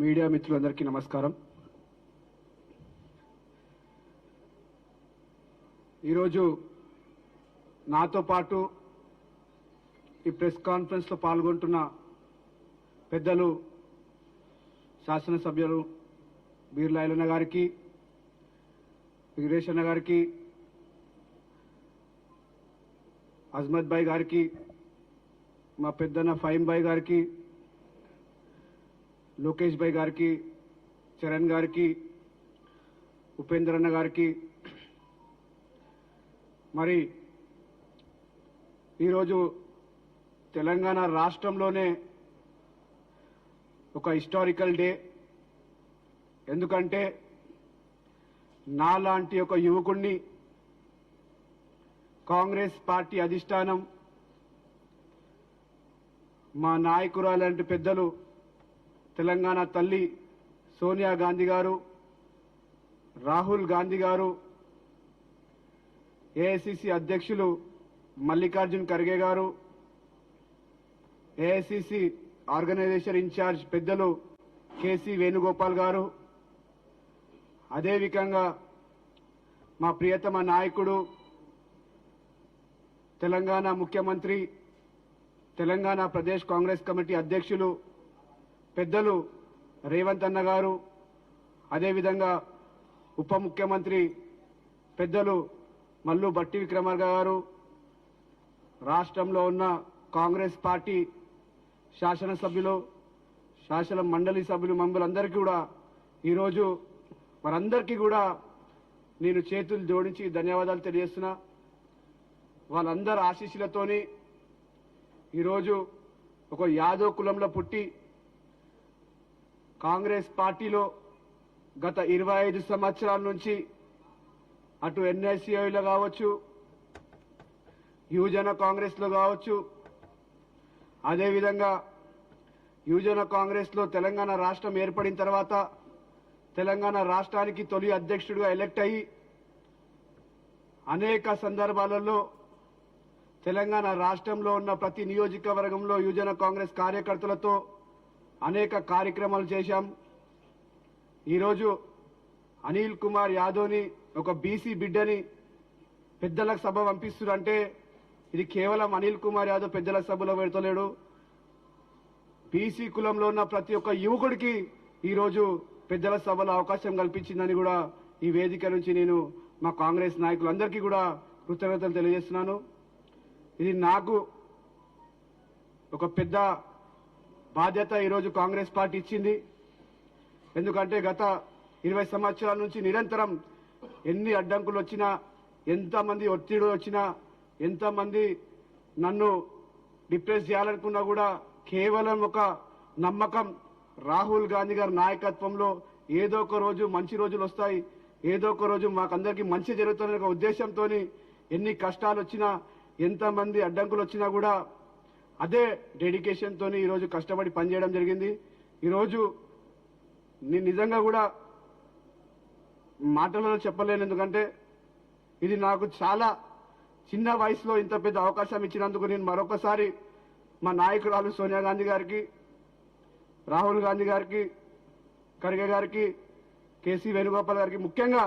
Media మిత్రులందరికీ నమస్కారం. ఈరోజు నాతో పాటు ఈ ప్రెస్ కాన్ఫరెన్స్లో పాల్గొంటున్న పెద్దలు శాసనసభ్యులు బీర్లాయలన్న గారికి వీరేష్ అన్న గారికి అజ్మద్ భాయ్ గారికి మా పెద్దన్న ఫైమ్ భాయ్ గారికి లోకేష్ భాయ్ గారికి చరణ్ గారికి ఉపేంద్రన్న గారికి. మరి ఈరోజు తెలంగాణ రాష్ట్రంలోనే ఒక హిస్టారికల్ డే. ఎందుకంటే నాలాంటి ఒక యువకుణ్ణి కాంగ్రెస్ పార్టీ అధిష్టానం మా నాయకురాలంటి పెద్దలు తెలంగాణ తల్లి సోనియా గాంధీ గారు రాహుల్ గాంధీ గారు ఏఐసిసి అధ్యక్షులు మల్లికార్జున్ ఖర్గే గారు ఏఐసిసి ఆర్గనైజేషన్ ఇన్ఛార్జ్ పెద్దలు కేసీ వేణుగోపాల్ గారు. అదేవిధంగా మా ప్రియతమ నాయకుడు తెలంగాణ ముఖ్యమంత్రి తెలంగాణ ప్రదేశ్ కాంగ్రెస్ కమిటీ అధ్యక్షులు పెద్దలు రేవంత్ అన్న గారు అదేవిధంగా ఉప ముఖ్యమంత్రి పెద్దలు మల్లు బట్టి విక్రమార్క గారు రాష్ట్రంలో ఉన్న కాంగ్రెస్ పార్టీ శాసనసభ్యులు శాసన మండలి సభ్యులు మమ్మల్ందరికీ కూడా ఈరోజు వారందరికీ కూడా నేను చేతులు జోడించి ధన్యవాదాలు తెలియజేస్తున్నా. వాళ్ళందరి ఆశీస్సులతోని ఈరోజు ఒక యాదవ్ కులంలో పుట్టి కాంగ్రెస్ పార్టీలో గత ఇరవై ఐదు సంవత్సరాల నుంచి అటు ఎన్ఎస్సీఐలో కావచ్చు యువజన కాంగ్రెస్లో కావచ్చు అదేవిధంగా యువజన కాంగ్రెస్లో తెలంగాణ రాష్ట్రం ఏర్పడిన తర్వాత తెలంగాణ రాష్ట్రానికి తొలి అధ్యక్షుడిగా ఎలక్ట్ అయ్యి అనేక సందర్భాలలో తెలంగాణ రాష్ట్రంలో ఉన్న ప్రతి నియోజకవర్గంలో యువజన కాంగ్రెస్ కార్యకర్తలతో అనేక కార్యక్రమాలు చేశాం. ఈరోజు అనిల్ కుమార్ యాదవ్ని ఒక బీసీ బిడ్డని పెద్దలకు సభ పంపిస్తున్నారంటే ఇది కేవలం అనిల్ కుమార్ యాదవ్ పెద్దల సభలో పెడతలేడు. బీసీ కులంలో ఉన్న ప్రతి ఒక్క యువకుడికి ఈరోజు పెద్దల సభలో అవకాశం కల్పించిందని కూడా ఈ వేదిక నుంచి నేను మా కాంగ్రెస్ నాయకులందరికీ కూడా కృతజ్ఞతలు తెలియజేస్తున్నాను. ఇది నాకు ఒక పెద్ద బాధ్యత ఈరోజు కాంగ్రెస్ పార్టీ ఇచ్చింది. ఎందుకంటే గత ఇరవై సంవత్సరాల నుంచి నిరంతరం ఎన్ని అడ్డంకులు వచ్చినా ఎంతమంది ఒత్తిడి వచ్చినా ఎంతమంది నన్ను డిప్రెస్ చేయాలనుకున్నా కూడా కేవలం ఒక నమ్మకం రాహుల్ గాంధీ గారి నాయకత్వంలో ఏదో ఒక రోజు మంచి రోజులు వస్తాయి. ఏదో ఒక రోజు మాకందరికీ మంచి జరుగుతుందనే ఒక ఉద్దేశంతో ఎన్ని కష్టాలు వచ్చినా ఎంతమంది అడ్డంకులు వచ్చినా కూడా అదే డెడికేషన్ తోని ఈరోజు కష్టపడి పనిచేయడం జరిగింది. ఈరోజు నేను నిజంగా కూడా మాటలలో చెప్పలేను. ఎందుకంటే ఇది నాకు చాలా చిన్న వయసులో ఇంత పెద్ద అవకాశం ఇచ్చినందుకు నేను మరొకసారి మా నాయకురాలు సోనియా గాంధీ గారికి రాహుల్ గాంధీ గారికి ఖర్గే గారికి కేసీ వేణుగోపాల్ గారికి ముఖ్యంగా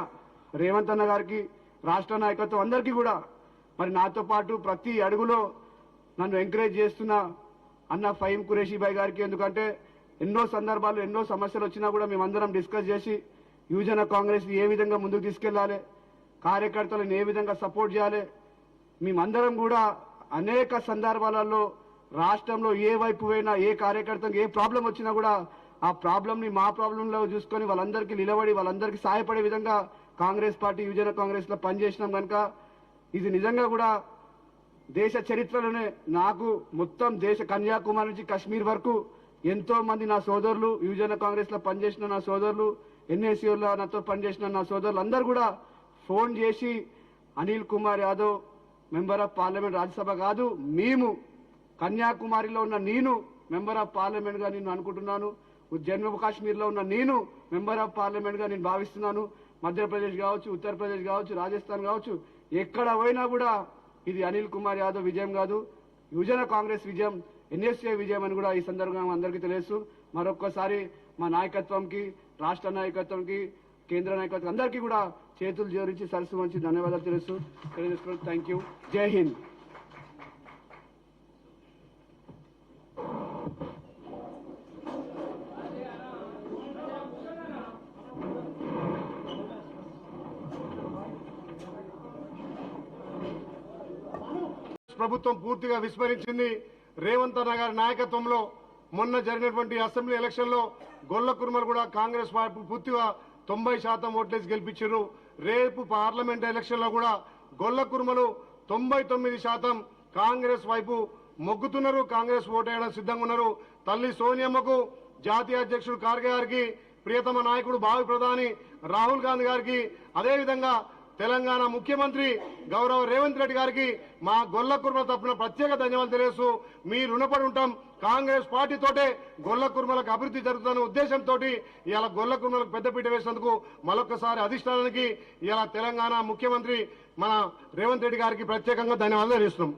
రేవంత్ అన్న గారికి రాష్ట్ర నాయకత్వం అందరికీ కూడా మరి నాతో పాటు ప్రతి అడుగులో నన్ను ఎంకరేజ్ చేస్తున్న అన్న ఫహీం ఖురేషీ భాయ్ గారికి ఎందుకంటే ఎన్నో సందర్భాలు ఎన్నో సమస్యలు వచ్చినా కూడా మేమందరం డిస్కస్ చేసి యువజన కాంగ్రెస్ ఏ విధంగా ముందుకు తీసుకెళ్ళాలి కార్యకర్తలను ఏ విధంగా సపోర్ట్ చేయాలి మేమందరం కూడా అనేక సందర్భాలలో రాష్ట్రంలో ఏ వైపు పోయినా ఏ కార్యకర్తకు ఏ ప్రాబ్లం వచ్చినా కూడా ఆ ప్రాబ్లం ని మా ప్రాబ్లంలో చూసుకొని వాళ్ళందరికీ నిలబడి వాళ్ళందరికీ సహాయపడే విధంగా కాంగ్రెస్ పార్టీ యువజన కాంగ్రెస్లో పనిచేసినాం కనుక ఇది నిజంగా కూడా దేశ చరిత్రలోనే నాకు మొత్తం దేశ కన్యాకుమారి నుంచి కశ్మీర్ వరకు ఎంతో మంది నా సోదరులు యువజన కాంగ్రెస్లో పనిచేసిన నా సోదరులు ఎన్ఏసీలో నాతో పనిచేసిన నా సోదరులు అందరు కూడా ఫోన్ చేసి Anil Kumar Yadav member of parliament Rajya Sabha కాదు మేము కన్యాకుమారిలో ఉన్న నేను మెంబర్ ఆఫ్ పార్లమెంట్గా నేను అనుకుంటున్నాను జమ్మూ కాశ్మీర్లో ఉన్న నేను మెంబర్ ఆఫ్ పార్లమెంట్గా నేను భావిస్తున్నాను మధ్యప్రదేశ్ కావచ్చు ఉత్తరప్రదేశ్ కావచ్చు రాజస్థాన్ కావచ్చు ఎక్కడ పోయినా కూడా ఇది అనిల్ కుమార్ యాదవ్ విజయం కాదు. యువజన కాంగ్రెస్ విజయం ఎన్ఎస్ఏ విజయం అని కూడా ఈ సందర్భంగా అందరికీ తెలుసు. మరొక్కసారి మా నాయకత్వంకి రాష్ట్ర నాయకత్వంకి కేంద్ర నాయకత్వం అందరికీ కూడా చేతులు జోరించి సరస్సు మంచి ధన్యవాదాలు తెలుసు. తెలియజేసుకోవడం థ్యాంక్ యూ జై హింద్. ప్రభుత్వం పూర్తిగా విస్మరించింది. రేవంత్ అన్న గారి నాయకత్వంలో మొన్న జరిగినటువంటి అసెంబ్లీ ఎలక్షన్లో గొల్ల కుర్మలు కూడా కాంగ్రెస్ పార్టీ పూర్తిగా తొంభై శాతం ఓట్లేసి గెలిపించారు రేపు పార్లమెంట్ ఎలక్షన్లో కూడా గొల్ల కుర్మలు తొంభై తొమ్మిది శాతం కాంగ్రెస్ వైపు మొగ్గుతున్నారు. కాంగ్రెస్ ఓటేయడం సిద్ధంగా ఉన్నారు. తల్లి సోనియమ్మకు జాతీయ అధ్యక్షుడు ఖార్గే గారికి ప్రియతమ నాయకుడు భావి ప్రధాని రాహుల్ గాంధీ గారికి అదేవిధంగా తెలంగాణ ముఖ్యమంత్రి గౌరవ రేవంత్ రెడ్డి గారికి మా గొల్ల కుర్మ తప్పున ప్రత్యేక ధన్యవాదాలు తెలియజేస్తూ మీ రుణపడి ఉంటాం. కాంగ్రెస్ పార్టీతోటే గొల్ల కుర్మలకు అభివృద్ధి జరుగుతున్న ఉద్దేశంతో ఇలా గొల్ల కుర్మలకు పెద్దపీట వేసినందుకు మరొకసారి అధిష్టానానికి ఇలా తెలంగాణ ముఖ్యమంత్రి మన రేవంత్ రెడ్డి గారికి ప్రత్యేకంగా ధన్యవాదాలు తెలియజేస్తున్నాం